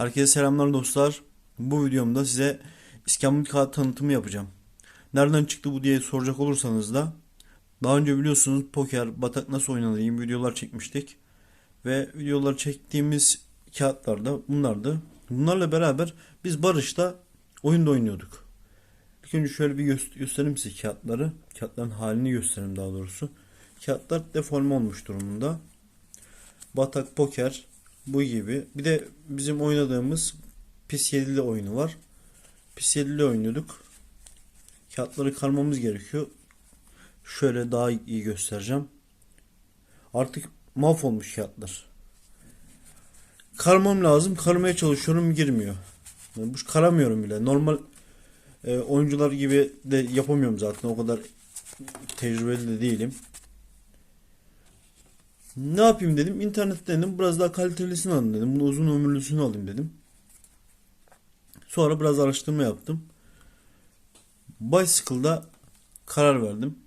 Herkese selamlar dostlar. Bu videomda size İskambil kağıt tanıtımı yapacağım. Nereden çıktı bu diye soracak olursanız da daha önce biliyorsunuz poker, batak nasıl oynanır gibi videolar çekmiştik. Ve videoları çektiğimiz kağıtlar da bunlardı. Bunlarla beraber biz Barış'ta oyunda oynuyorduk. İlk önce şöyle bir gö- göstereyim size kağıtları. Kağıtların halini göstereyim daha doğrusu. Kağıtlar deforme olmuş durumunda. Batak Poker bu gibi. Bir de bizim oynadığımız Pis 7'li oyunu var. Pis 7'li oynuyorduk. Kağıtları karmamız gerekiyor. Şöyle daha iyi göstereceğim. Artık mahvolmuş kağıtlar. Karmam lazım. Karmaya çalışıyorum girmiyor. Yani bu karamıyorum bile. Normal e, oyuncular gibi de yapamıyorum zaten. O kadar tecrübeli de değilim. Ne yapayım dedim. İnternetten dedim. Biraz daha kalitelisini alayım dedim. Bunu uzun ömürlüsünü alayım dedim. Sonra biraz araştırma yaptım. Bicycle'da karar verdim.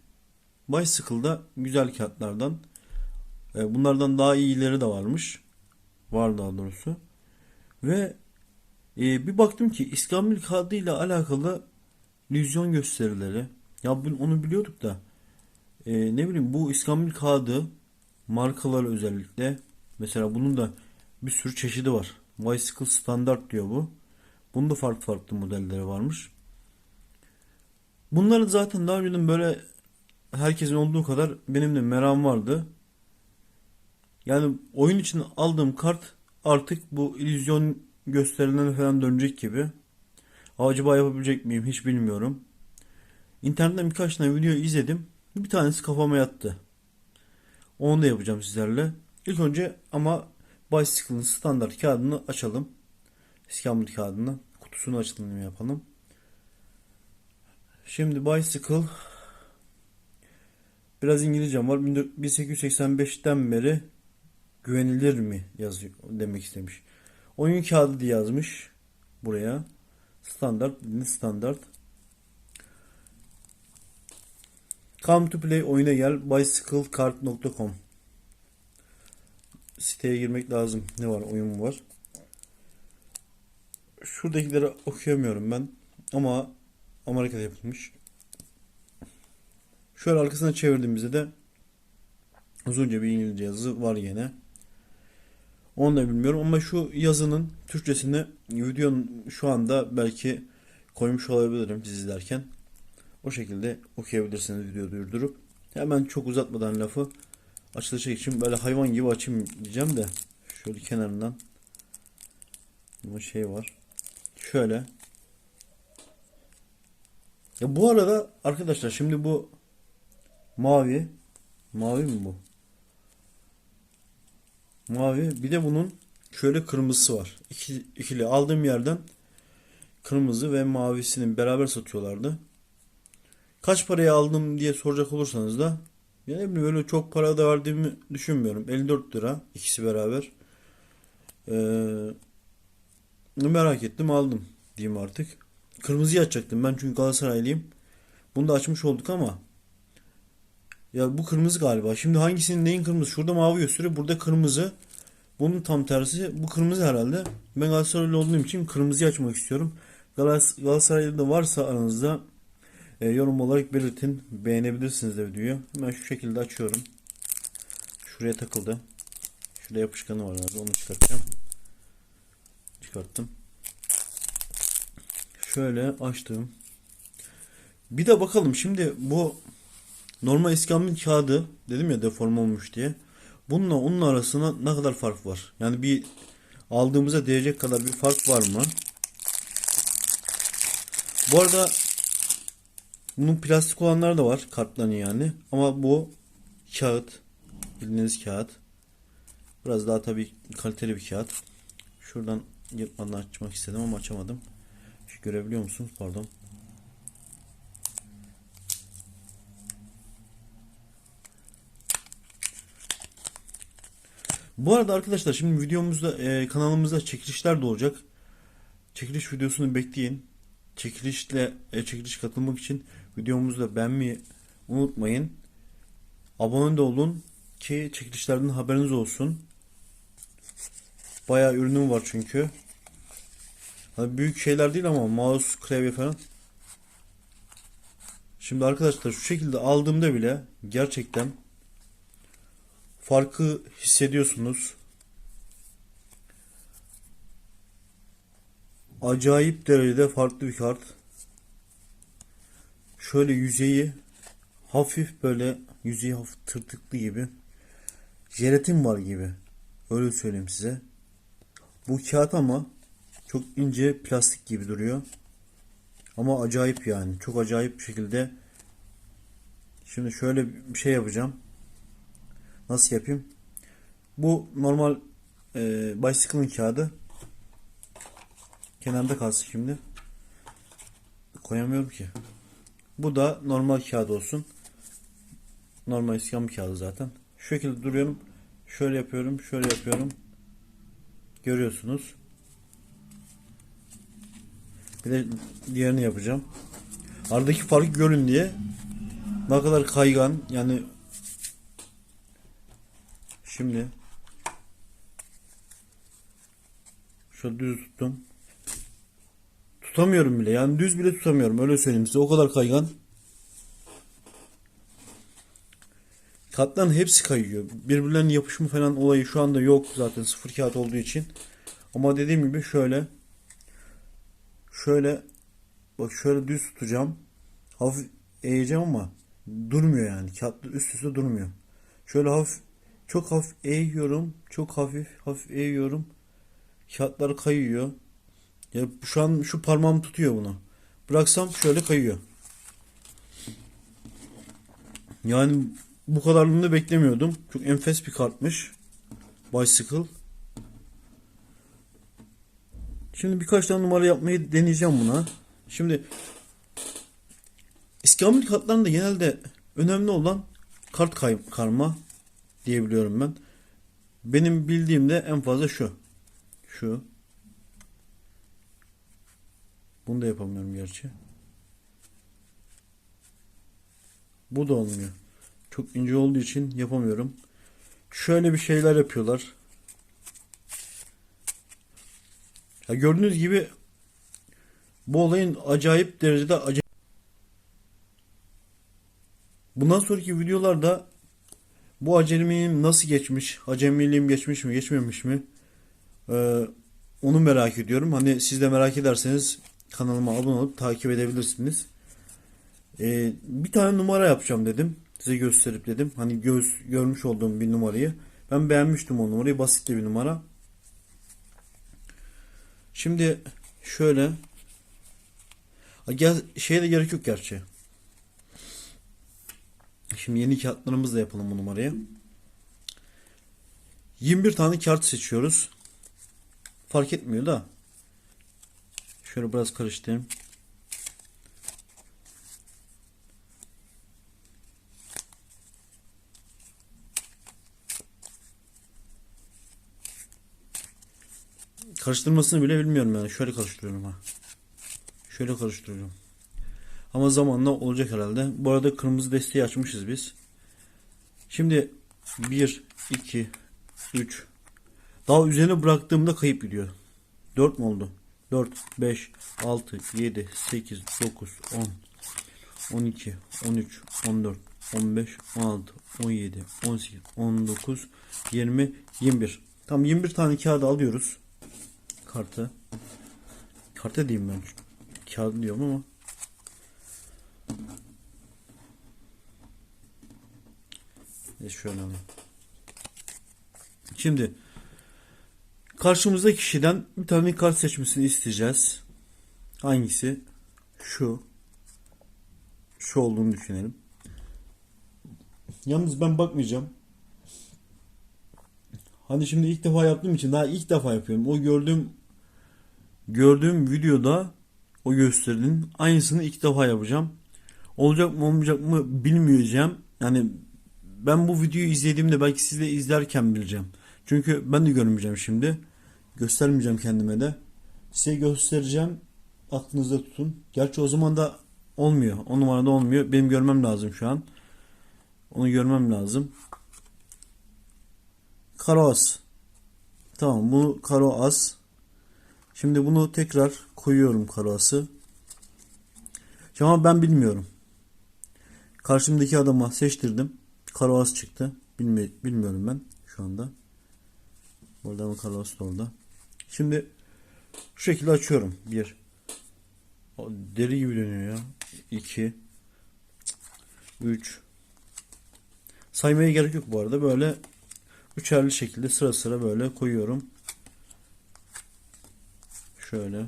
Bicycle'da güzel kağıtlardan. e, Bunlardan daha iyileri de varmış. Var daha doğrusu. Ve e, bir baktım ki İskambil kağıdı ile alakalı lüzyon gösterileri. Ya bu- onu biliyorduk da. e, ne bileyim bu İskambil kağıdı markalar özellikle. Mesela bunun da bir sürü çeşidi var. Bicycle standart diyor bu. Bunun da farklı farklı modelleri varmış. Bunları zaten daha önceden böyle herkesin olduğu kadar benim de meram vardı. Yani oyun için aldığım kart artık bu illüzyon gösterilerine falan dönecek gibi. Acaba yapabilecek miyim hiç bilmiyorum. İnternetten birkaç tane video izledim. Bir tanesi kafama yattı. Onu da yapacağım sizlerle. İlk önce ama Bicycle'ın standart kağıdını açalım. İskambil kağıdını. Kutusunu açılımı yapalım. Şimdi Bicycle biraz İngilizcem var. 1885'ten beri güvenilir mi yazıyor demek istemiş. Oyun kağıdı diye yazmış buraya. Standart, standart. Come to play oyuna gel bicyclecard.com Siteye girmek lazım. Ne var? Oyun mu var? Şuradakileri okuyamıyorum ben. Ama Amerika'da yapılmış. Şöyle arkasına çevirdiğimizde de uzunca bir İngilizce yazı var yine. Onu da bilmiyorum ama şu yazının Türkçesini videonun şu anda belki koymuş olabilirim siz izlerken. O şekilde okuyabilirsiniz videoyu durdurup. Hemen çok uzatmadan lafı açılışa için böyle hayvan gibi açayım diyeceğim de şöyle kenarından bu şey var. Şöyle. Ya bu arada arkadaşlar şimdi bu mavi mavi mi bu? Mavi bir de bunun şöyle kırmızısı var. İki, ikili aldığım yerden kırmızı ve mavisini beraber satıyorlardı. Kaç paraya aldım diye soracak olursanız da ya ne bileyim çok para da verdiğimi düşünmüyorum. 54 lira ikisi beraber. Ee, merak ettim aldım diyeyim artık. Kırmızıyı açacaktım ben çünkü Galatasaraylıyım. Bunu da açmış olduk ama ya bu kırmızı galiba. Şimdi hangisinin neyin kırmızı? Şurada mavi gösteriyor. Burada kırmızı. Bunun tam tersi. Bu kırmızı herhalde. Ben Galatasaraylı olduğum için kırmızıyı açmak istiyorum. Galatasaraylı da varsa aranızda e, yorum olarak belirtin. Beğenebilirsiniz de videoyu. Ben şu şekilde açıyorum. Şuraya takıldı. Şurada yapışkanı var abi. Onu çıkartacağım. Çıkarttım. Şöyle açtım. Bir de bakalım şimdi bu normal iskambil kağıdı dedim ya deforme olmuş diye. Bununla onun arasında ne kadar fark var? Yani bir aldığımıza değecek kadar bir fark var mı? Bu arada bunun plastik olanları da var kartların yani. Ama bu kağıt bildiğiniz kağıt. Biraz daha tabii kaliteli bir kağıt. Şuradan yırtmadan açmak istedim ama açamadım. Şu görebiliyor musunuz? Pardon. Bu arada arkadaşlar şimdi videomuzda e, kanalımızda çekilişler de olacak. Çekiliş videosunu bekleyin. Çekilişle e, çekiliş katılmak için videomuzu da beğenmeyi unutmayın. Abone de olun ki çekilişlerden haberiniz olsun. Bayağı ürünüm var çünkü. Hani büyük şeyler değil ama mouse, klavye falan. Şimdi arkadaşlar şu şekilde aldığımda bile gerçekten farkı hissediyorsunuz. Acayip derecede farklı bir kart. Şöyle yüzeyi hafif böyle yüzeyi hafif tırtıklı gibi. Jelatin var gibi. Öyle söyleyeyim size. Bu kağıt ama çok ince plastik gibi duruyor. Ama acayip yani. Çok acayip bir şekilde. Şimdi şöyle bir şey yapacağım. Nasıl yapayım? Bu normal e, bicycle'ın kağıdı. Kenarda kalsın şimdi. Koyamıyorum ki. Bu da normal kağıt olsun. Normal iskan bir kağıdı zaten. Şu şekilde duruyorum. Şöyle yapıyorum. Şöyle yapıyorum. Görüyorsunuz. Bir de diğerini yapacağım. Aradaki farkı görün diye. Ne kadar kaygan yani şimdi şöyle düz tuttum. Tutamıyorum bile. Yani düz bile tutamıyorum. Öyle söyleyeyim size. O kadar kaygan. Katların hepsi kayıyor. Birbirlerine yapışma falan olayı şu anda yok zaten sıfır kağıt olduğu için. Ama dediğim gibi şöyle şöyle bak şöyle düz tutacağım. Hafif eğeceğim ama durmuyor yani. Kağıtlar üst üste durmuyor. Şöyle hafif çok hafif eğiyorum. Çok hafif hafif eğiyorum. Kağıtlar kayıyor. Ya şu an şu parmağım tutuyor bunu. Bıraksam şöyle kayıyor. Yani bu kadarlığını beklemiyordum. Çok enfes bir kartmış. Bicycle. Şimdi birkaç tane numara yapmayı deneyeceğim buna. Şimdi İskambil kartlarında genelde önemli olan kart kay karma diyebiliyorum ben. Benim bildiğimde en fazla şu. Şu. Bunu da yapamıyorum gerçi. Bu da olmuyor. Çok ince olduğu için yapamıyorum. Şöyle bir şeyler yapıyorlar. Ya gördüğünüz gibi bu olayın acayip derecede acayip. Bundan sonraki videolarda bu acemiliğim nasıl geçmiş, acemiliğim geçmiş mi, geçmemiş mi? Ee, onu merak ediyorum. Hani siz de merak ederseniz kanalıma abone olup takip edebilirsiniz. Ee, bir tane numara yapacağım dedim. Size gösterip dedim. Hani göz görmüş olduğum bir numarayı. Ben beğenmiştim o numarayı. Basit bir numara. Şimdi şöyle Gel, şeye de gerek yok gerçi. Şimdi yeni kağıtlarımızla yapalım bu numarayı. 21 tane kağıt seçiyoruz. Fark etmiyor da. Şöyle biraz karıştırayım. Karıştırmasını bile bilmiyorum yani. Şöyle karıştırıyorum ha. Şöyle karıştırıyorum. Ama zamanla olacak herhalde. Bu arada kırmızı desteği açmışız biz. Şimdi 1, 2, 3. Daha üzerine bıraktığımda kayıp gidiyor. 4 mu oldu? 4, 5, 6, 7, 8, 9, 10, 12, 13, 14, 15, 16, 17, 18, 19, 20, 21. Tam 21 tane kağıdı alıyoruz. Kartı. Kartı diyeyim ben. Kağıdı diyorum ama. E şöyle alayım. Şimdi karşımızdaki kişiden bir tane kart seçmesini isteyeceğiz. Hangisi? Şu. Şu olduğunu düşünelim. Yalnız ben bakmayacağım. Hani şimdi ilk defa yaptığım için daha ilk defa yapıyorum. O gördüğüm gördüğüm videoda o gösterinin aynısını ilk defa yapacağım. Olacak mı olmayacak mı bilmeyeceğim. Yani ben bu videoyu izlediğimde belki siz de izlerken bileceğim. Çünkü ben de görmeyeceğim şimdi. Göstermeyeceğim kendime de. Size göstereceğim. Aklınızda tutun. Gerçi o zaman da olmuyor. O numarada olmuyor. Benim görmem lazım şu an. Onu görmem lazım. Karo as. Tamam bu karo as. Şimdi bunu tekrar koyuyorum karoası. Ama ben bilmiyorum. Karşımdaki adama seçtirdim. Karoas çıktı. Bilmi bilmiyorum ben şu anda. Burada mı karoas da orada. Şimdi şu şekilde açıyorum. Bir. O deri gibi dönüyor ya. İki. Üç. Saymaya gerek yok bu arada. Böyle üçerli şekilde sıra sıra böyle koyuyorum. Şöyle.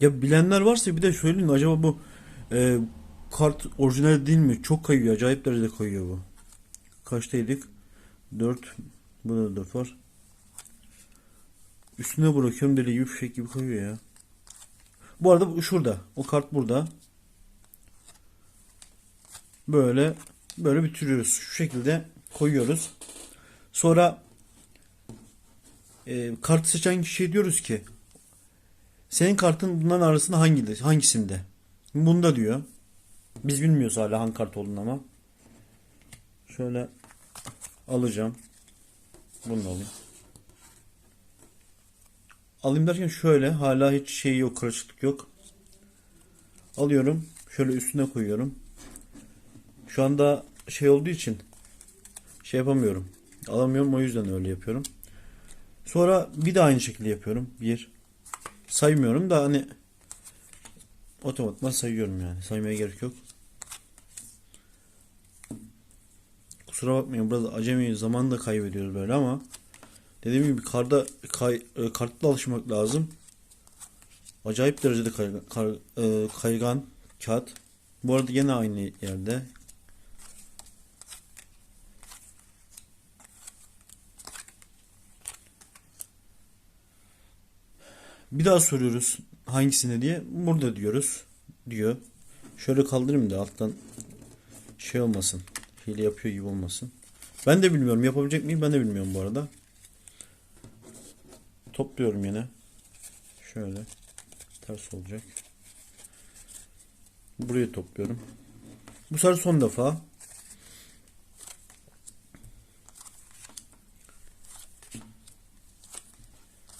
Ya bilenler varsa bir de söyleyin acaba bu e, kart orijinal değil mi? Çok kayıyor. Acayip derecede kayıyor bu. Kaçtaydık? 4. Burada da 4 var. Üstüne bırakıyorum deli gibi gibi kayıyor ya. Bu arada bu şurada. O kart burada. Böyle böyle bitiriyoruz. Şu şekilde koyuyoruz. Sonra e, kartı seçen kişiye diyoruz ki senin kartın bunların arasında hangide, hangisinde? Bunda diyor. Biz bilmiyoruz hala hangi kart olduğunu ama. Şöyle alacağım. Bunu da alayım. Alayım derken şöyle hala hiç şey yok karışıklık yok. Alıyorum. Şöyle üstüne koyuyorum. Şu anda şey olduğu için şey yapamıyorum. Alamıyorum o yüzden öyle yapıyorum. Sonra bir de aynı şekilde yapıyorum. Bir. Saymıyorum da hani otomatikman sayıyorum yani. Saymaya gerek yok. Kusura bakmayın burada acemi zaman da kaybediyoruz böyle ama dediğim gibi karda kay, e, kartla alışmak lazım. Acayip derecede kaygan, kar, e, kaygan kağıt. Bu arada yine aynı yerde. Bir daha soruyoruz hangisine diye. Burada diyoruz. Diyor. Şöyle kaldırayım da alttan şey olmasın. Hile yapıyor gibi olmasın. Ben de bilmiyorum. Yapabilecek miyim? Ben de bilmiyorum bu arada. Topluyorum yine. Şöyle. Ters olacak. Buraya topluyorum. Bu sefer son defa.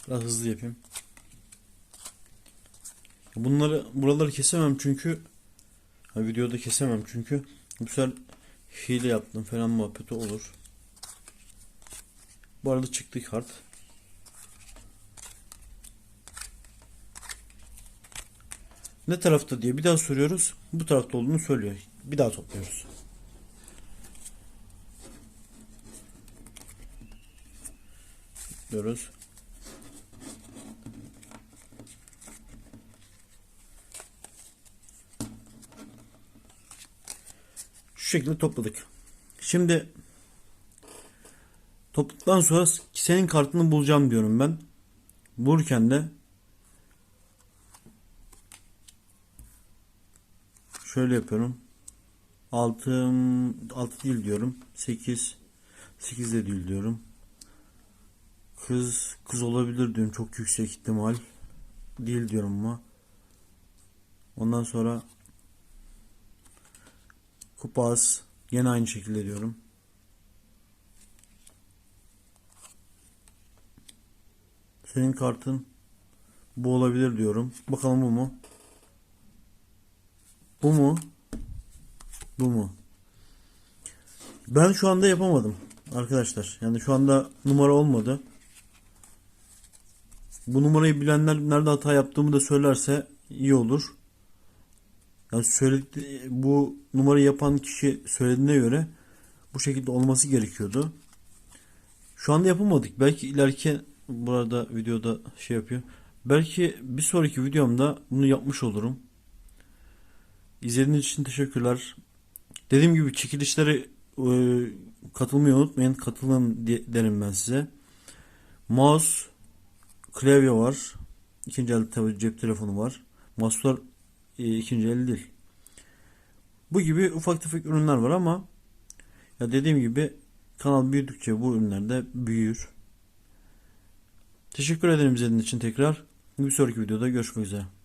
Biraz hızlı yapayım. Bunları buraları kesemem çünkü ha, videoda kesemem çünkü bu sefer hile yaptım falan muhabbeti olur. Bu arada çıktı kart. Ne tarafta diye bir daha soruyoruz. Bu tarafta olduğunu söylüyor. Bir daha topluyoruz. Diyoruz. Şu şekilde topladık. Şimdi topladıktan sonra senin kartını bulacağım diyorum ben. Bulurken de şöyle yapıyorum. 6 6 değil diyorum. 8 8 de değil diyorum. Kız kız olabilir diyorum. Çok yüksek ihtimal. Değil diyorum ama. Ondan sonra Kupaz. Yine aynı şekilde diyorum. Senin kartın bu olabilir diyorum. Bakalım bu mu? Bu mu? Bu mu? Ben şu anda yapamadım arkadaşlar. Yani şu anda numara olmadı. Bu numarayı bilenler nerede hata yaptığımı da söylerse iyi olur. Yani söyledi, bu numarayı yapan kişi söylediğine göre bu şekilde olması gerekiyordu. Şu anda yapamadık. Belki ileriki burada videoda şey yapıyor. Belki bir sonraki videomda bunu yapmış olurum. İzlediğiniz için teşekkürler. Dediğim gibi çekilişlere e, katılmayı unutmayın. Katılın derim ben size. Mouse, klavye var. İkinci elde tabi cep telefonu var. Mouse'lar ikinci el değil. Bu gibi ufak tefek ürünler var ama ya dediğim gibi kanal büyüdükçe bu ürünler de büyür. Teşekkür ederim izlediğiniz için tekrar. Bir sonraki videoda görüşmek üzere.